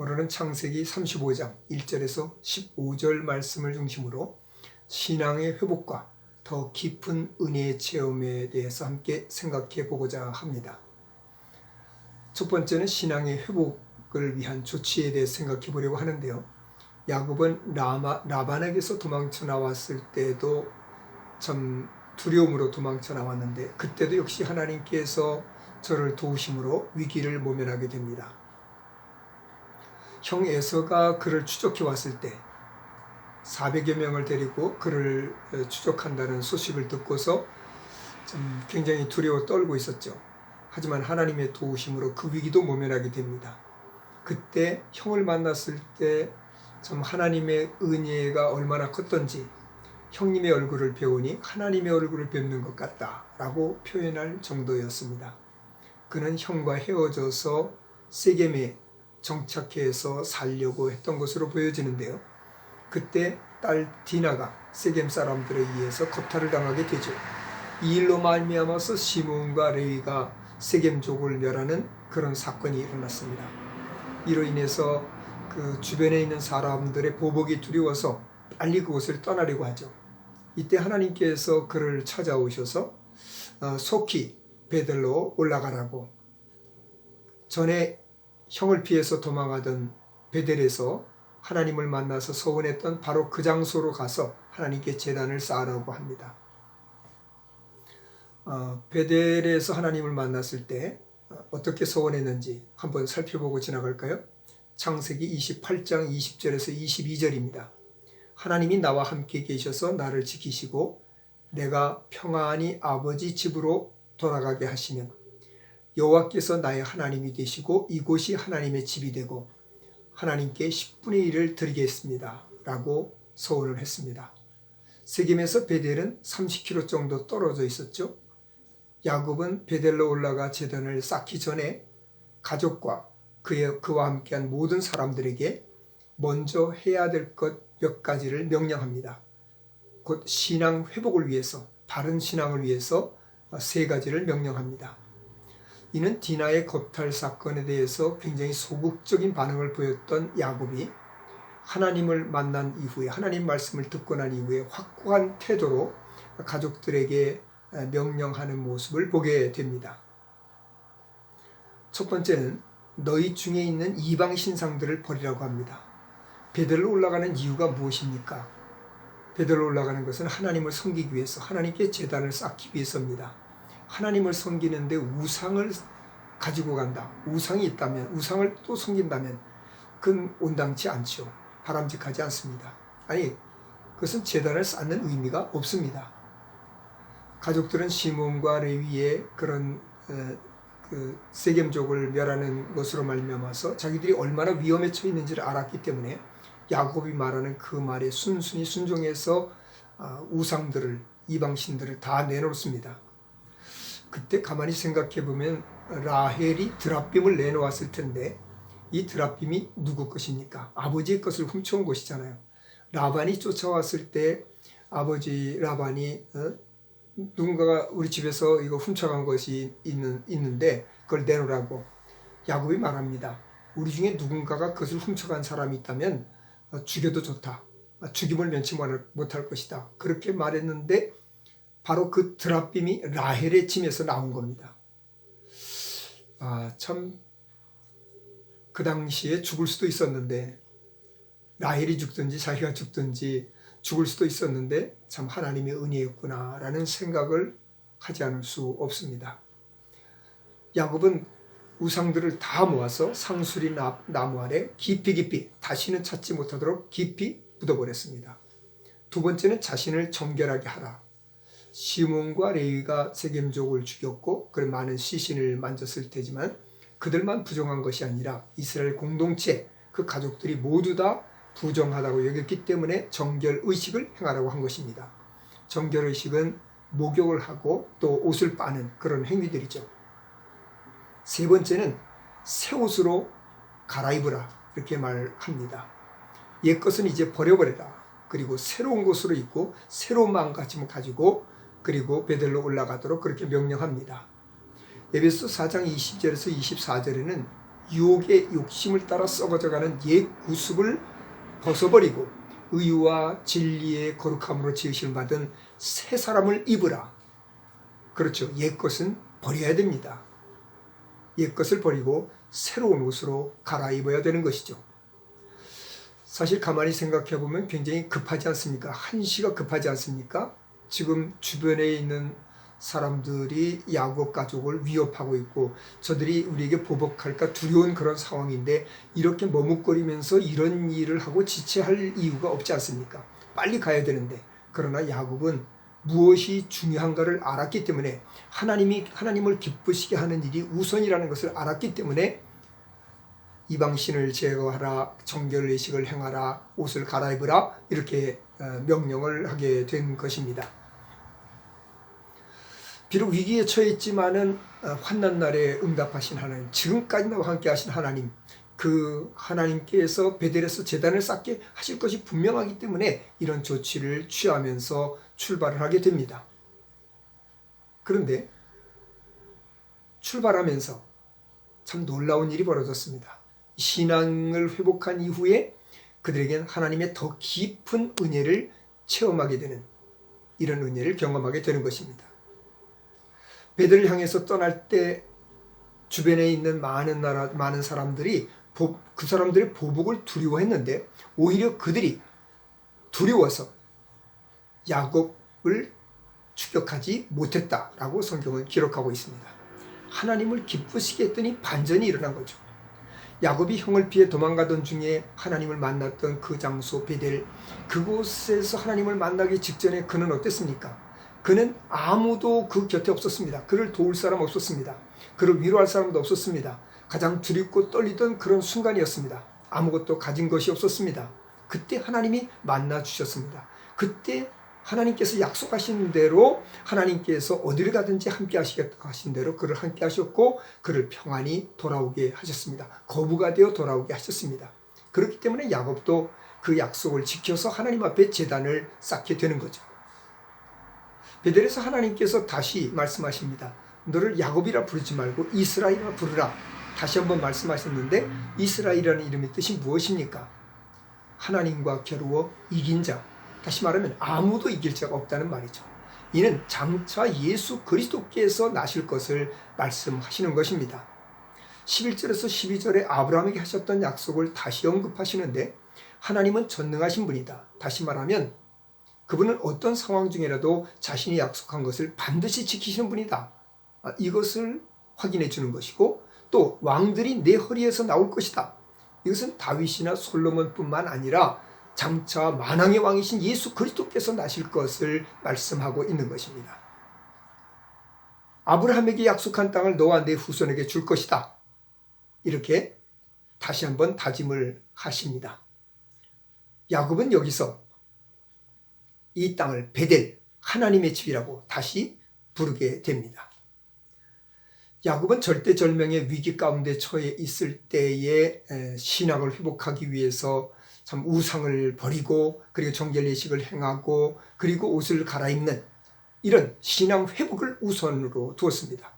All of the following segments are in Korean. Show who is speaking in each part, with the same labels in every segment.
Speaker 1: 오늘은 창세기 35장 1절에서 15절 말씀을 중심으로 신앙의 회복과 더 깊은 은혜의 체험에 대해서 함께 생각해 보고자 합니다. 첫 번째는 신앙의 회복을 위한 조치에 대해 생각해 보려고 하는데요. 야곱은 라마, 라반에게서 도망쳐 나왔을 때도 참 두려움으로 도망쳐 나왔는데 그때도 역시 하나님께서 저를 도우심으로 위기를 모면하게 됩니다. 형 에서가 그를 추적해 왔을 때 400여 명을 데리고 그를 추적한다는 소식을 듣고서 좀 굉장히 두려워 떨고 있었죠. 하지만 하나님의 도우심으로 그 위기도 모면하게 됩니다. 그때 형을 만났을 때 참 하나님의 은혜가 얼마나 컸던지 형님의 얼굴을 배우니 하나님의 얼굴을 뵙는 것 같다라고 표현할 정도였습니다. 그는 형과 헤어져서 세겜에 정착해서 살려고 했던 것으로 보여지는데요. 그때 딸 디나가 세겜 사람들에 의해서 겁탈을 당하게 되죠. 이 일로 말미암아서 시몬과 레위가 세겜족을 멸하는 그런 사건이 일어났습니다. 이로 인해서 그 주변에 있는 사람들의 보복이 두려워서 빨리 그곳을 떠나려고 하죠. 이때 하나님께서 그를 찾아오셔서 어, 속히 베들로 올라가라고 전에 형을 피해서 도망하던 베델에서 하나님을 만나서 서원했던 바로 그 장소로 가서 하나님께 제단을 쌓으라고 합니다. 어, 베델에서 하나님을 만났을 때 어, 어떻게 서원했는지 한번 살펴보고 지나갈까요? 창세기 28장 20절에서 22절입니다. 하나님이 나와 함께 계셔서 나를 지키시고 내가 평안히 아버지 집으로 돌아가게 하시면 여호와께서 나의 하나님이 되시고 이곳이 하나님의 집이 되고 하나님께 10분의 1을 드리겠습니다. 라고 서원을 했습니다. 세겜에서 베델은 30km 정도 떨어져 있었죠. 야곱은 베델로 올라가 제단을 쌓기 전에 가족과 그의, 그와 함께한 모든 사람들에게 먼저 해야 될 것 몇 가지를 명령합니다. 곧 신앙 회복을 위해서, 바른 신앙을 위해서 세 가지를 명령합니다. 이는 디나의 겁탈 사건에 대해서 굉장히 소극적인 반응을 보였던 야곱이 하나님을 만난 이후에 하나님 말씀을 듣고 난 이후에 확고한 태도로 가족들에게 명령하는 모습을 보게 됩니다. 첫 번째는 너희 중에 있는 이방 신상들을 버리라고 합니다. 베델로 올라가는 이유가 무엇입니까? 베델로 올라가는 것은 하나님을 섬기기 위해서 하나님께 재단을 쌓기 위해서입니다. 하나님을 섬기는데 우상을 가지고 간다. 우상이 있다면 우상을 또 섬긴다면 그건 온당치 않죠. 바람직하지 않습니다. 아니 그것은 재단을 쌓는 의미가 없습니다. 가족들은 시몬과 레위의 그런 그 세겜족을 멸하는 것으로 말미암아서 자기들이 얼마나 위험에 처해 있는지를 알았기 때문에 야곱이 말하는 그 말에 순순히 순종해서 우상들을 이방신들을 다 내놓습니다. 그때 가만히 생각해 보면 라헬이 드랍빔을 내놓았을 텐데 이 드랍빔이 누구 것입니까? 아버지의 것을 훔쳐온 것이잖아요. 라반이 쫓아왔을 때 아버지 라반이 어? 누군가가 우리 집에서 이거 훔쳐간 것이 있는, 있는데 그걸 내놓으라고 야곱이 말합니다. 우리 중에 누군가가 그것을 훔쳐간 사람이 있다면 어, 죽여도 좋다. 죽임을 면치 못할 것이다. 그렇게 말했는데 바로 그 드랍빔이 라헬의 짐에서 나온 겁니다. 아, 참, 그 당시에 죽을 수도 있었는데, 라헬이 죽든지 자기가 죽든지 죽을 수도 있었는데, 참 하나님의 은혜였구나라는 생각을 하지 않을 수 없습니다. 야곱은 우상들을 다 모아서 상수리 나무 아래 깊이 깊이 다시는 찾지 못하도록 깊이 묻어버렸습니다. 두 번째는 자신을 정결하게 하라. 시몬과 레위가 세겜족을 죽였고 그 많은 시신을 만졌을 테지만 그들만 부정한 것이 아니라 이스라엘 공동체 그 가족들이 모두 다 부정하다고 여겼기 때문에 정결 의식을 행하라고 한 것입니다. 정결 의식은 목욕을 하고 또 옷을 빠는 그런 행위들이죠. 세 번째는 새 옷으로 갈아입으라 이렇게 말합니다. 옛 것은 이제 버려버려라. 그리고 새로운 것으로 입고 새로운 마음가짐을 가지고 그리고 베델로 올라가도록 그렇게 명령합니다. 에베소 4장 20절에서 24절에는 유혹의 욕심을 따라 썩어져가는 옛 구습을 벗어버리고 의와 진리의 거룩함으로 지으심을 받은 새 사람을 입으라. 그렇죠. 옛 것은 버려야 됩니다. 옛 것을 버리고 새로운 옷으로 갈아입어야 되는 것이죠. 사실 가만히 생각해 보면 굉장히 급하지 않습니까? 한시가 급하지 않습니까? 지금 주변에 있는 사람들이 야곱 가족을 위협하고 있고 저들이 우리에게 보복할까 두려운 그런 상황인데 이렇게 머뭇거리면서 이런 일을 하고 지체할 이유가 없지 않습니까? 빨리 가야 되는데 그러나 야곱은 무엇이 중요한가를 알았기 때문에 하나님이 하나님을 기쁘시게 하는 일이 우선이라는 것을 알았기 때문에 이방신을 제거하라 정결 의식을 행하라 옷을 갈아입으라 이렇게 어, 명령을 하게 된 것입니다. 비록 위기에 처해 있지만은 어, 환난 날에 응답하신 하나님, 지금까지 나와 함께 하신 하나님, 그 하나님께서 베델에서 재단을 쌓게 하실 것이 분명하기 때문에 이런 조치를 취하면서 출발을 하게 됩니다. 그런데 출발하면서 참 놀라운 일이 벌어졌습니다. 신앙을 회복한 이후에 그들에겐 하나님의 더 깊은 은혜를 체험하게 되는 이런 은혜를 경험하게 되는 것입니다. 베들을 향해서 떠날 때 주변에 있는 많은 나라 많은 사람들이 그 사람들의 보복을 두려워했는데 오히려 그들이 두려워서 야곱을 추격하지 못했다라고 성경은 기록하고 있습니다. 하나님을 기쁘시게 했더니 반전이 일어난 거죠. 야곱이 형을 피해 도망가던 중에 하나님을 만났던 그 장소 베델 그곳에서 하나님을 만나기 직전에 그는 어땠습니까? 그는 아무도 그 곁에 없었습니다. 그를 도울 사람 없었습니다. 그를 위로할 사람도 없었습니다. 가장 두렵고 떨리던 그런 순간이었습니다. 아무것도 가진 것이 없었습니다. 그때 하나님이 만나 주셨습니다. 그때 하나님께서 약속하신 대로 하나님께서 어디를 가든지 함께 하시겠다 하신 대로 그를 함께 하셨고 그를 평안히 돌아오게 하셨습니다. 거부가 되어 돌아오게 하셨습니다. 그렇기 때문에 야곱도 그 약속을 지켜서 하나님 앞에 재단을 쌓게 되는 거죠. 베델에서 하나님께서 다시 말씀하십니다. 너를 야곱이라 부르지 말고 이스라엘이라 부르라. 다시 한번 말씀하셨는데 이스라엘이라는 이름의 뜻이 무엇입니까? 하나님과 겨루어 이긴 자. 다시 말하면 아무도 이길 자가 없다는 말이죠. 이는 장차 예수 그리스도께서 나실 것을 말씀하시는 것입니다. 11절에서 12절에 아브라함에게 하셨던 약속을 다시 언급하시는데 하나님은 전능하신 분이다. 다시 말하면 그분은 어떤 상황 중에라도 자신이 약속한 것을 반드시 지키시는 분이다. 아, 이것을 확인해 주는 것이고 또 왕들이 내 허리에서 나올 것이다. 이것은 다윗이나 솔로몬뿐만 아니라 장차 만왕의 왕이신 예수 그리스도께서 나실 것을 말씀하고 있는 것입니다. 아브라함에게 약속한 땅을 너와 내 후손에게 줄 것이다. 이렇게 다시 한번 다짐을 하십니다. 야곱은 여기서 이 땅을 베델 하나님의 집이라고 다시 부르게 됩니다. 야곱은 절대절명의 위기 가운데 처해 있을 때에 신앙을 회복하기 위해서 참 우상을 버리고 그리고 정결 예식을 행하고 그리고 옷을 갈아입는 이런 신앙 회복을 우선으로 두었습니다.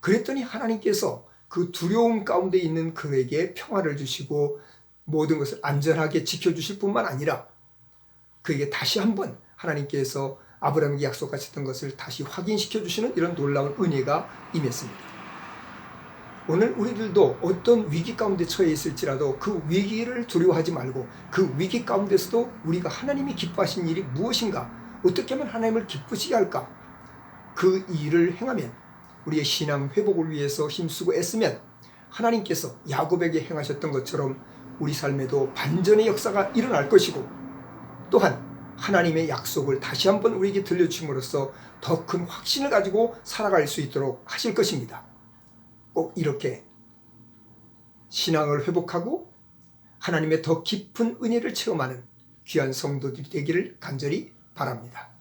Speaker 1: 그랬더니 하나님께서 그 두려움 가운데 있는 그에게 평화를 주시고 모든 것을 안전하게 지켜주실 뿐만 아니라 그에게 다시 한번 하나님께서 아브라함에게 약속하셨던 것을 다시 확인시켜 주시는 이런 놀라운 은혜가 임했습니다. 오늘 우리들도 어떤 위기 가운데 처해 있을지라도 그 위기를 두려워하지 말고 그 위기 가운데서도 우리가 하나님이 기뻐하신 일이 무엇인가 어떻게 하면 하나님을 기쁘시게 할까 그 일을 행하면 우리의 신앙 회복을 위해서 힘쓰고 애쓰면 하나님께서 야곱에게 행하셨던 것처럼 우리 삶에도 반전의 역사가 일어날 것이고 또한 하나님의 약속을 다시 한번 우리에게 들려주심으로써 더 큰 확신을 가지고 살아갈 수 있도록 하실 것입니다. 꼭 이렇게 신앙을 회복하고 하나님의 더 깊은 은혜를 체험하는 귀한 성도들이 되기를 간절히 바랍니다.